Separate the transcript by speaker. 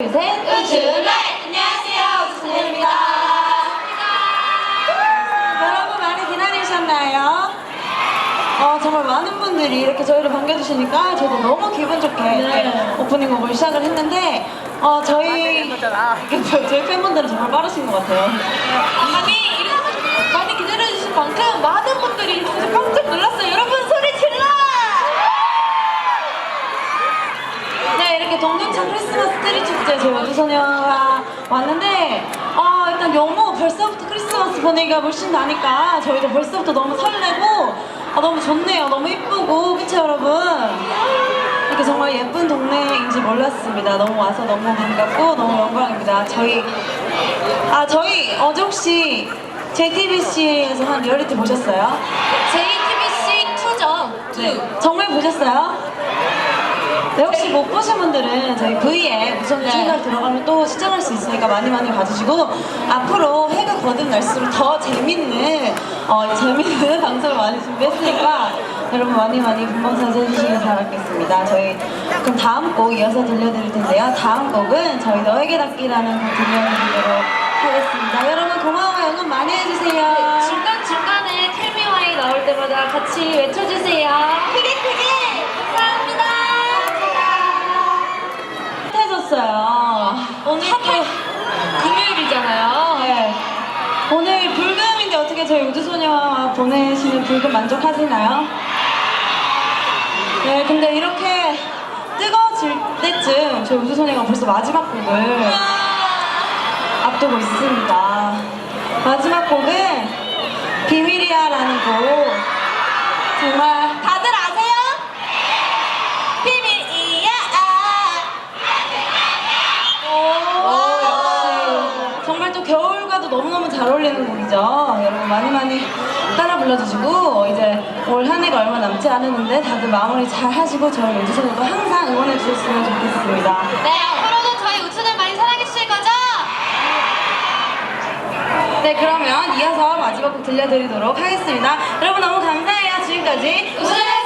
Speaker 1: 둘, 셋.
Speaker 2: 우주를 안녕하세요 우주선입니다
Speaker 1: 여러분 많이 기다리셨나요? 어, 정말 많은 분들이 이렇게 저희를 반겨주시니까 저도 너무 기분 좋게 이렇게 오프닝 곡을 시작을 했는데 어, 저희 저- 저희 팬분들은 정말 빠르신 것 같아요.
Speaker 2: 많이 이렇게 많이 기다려주신 만큼 많은 분들이 진짜 깜짝 놀랐어요 여러분 소리 질러
Speaker 1: 네, 이렇게 동등천 크리스마스 트리 축제 저희 우주소녀가 왔는데 어, 일단 너무 벌써부터 크리스마스 분위기가 물씬 나니까 저희도 벌써부터 너무 설레고 아, 너무 좋네요. 너무 이쁘고 그쵸 여러분? 이렇게 정말 예쁜 동네인지 몰랐습니다. 너무 와서 너무 반갑고 너무 영광입니다. 저희 아 저희 어제 혹시 JTBC에서 한 리얼리티 보셨어요?
Speaker 2: JTBC 2죠
Speaker 1: 네. 정말 보셨어요? 네, 혹시 못 보신 분들은 저희 V에
Speaker 2: 네.
Speaker 1: 채널 들어가면 또 시청할 수 있으니까 많이 많이 봐주시고 앞으로 해가 거듭 날수록 더 재밌는 어, 재밌는 방송을 많이 준비했으니까 여러분 많이 많이 본방사수 해주시길 바라겠습니다. 저희 그럼 다음 곡 이어서 들려드릴 텐데요. 다음 곡은 저희 너에게 닿기라는 곡 들려드리도록 하겠습니다. 여러분 고마워요. 응원 많이 해주세요.
Speaker 2: 중간중간에 텔미와이 나올 때마다 같이 외쳐주세요 크게 크게 감사합니다
Speaker 1: 해줬어요.
Speaker 2: 오늘 또 금요일이잖아요
Speaker 1: 네. 오늘 불금인데 어떻게 저희 우주소녀와 보내시는 불금 만족하시나요? 네, 근데 이렇게 뜨거워질 때쯤 저희 우주소녀가 벌써 마지막 곡을 앞두고 있습니다. 마지막 곡은 비밀이야라는 곡. 정말 겨울과도 너무너무 잘 어울리는 곡이죠. 여러분 많이 많이 따라 불러주시고 이제 올 한 해가 얼마 남지 않았는데 다들 마무리 잘 하시고 저희 연주선에도 항상 응원해 주셨으면 좋겠습니다.
Speaker 2: 네 앞으로도 저희 우주를 많이 사랑해 주실 거죠?
Speaker 1: 네 그러면 이어서 마지막 곡 들려드리도록 하겠습니다. 여러분 너무 감사해요. 지금까지
Speaker 2: 감사합니다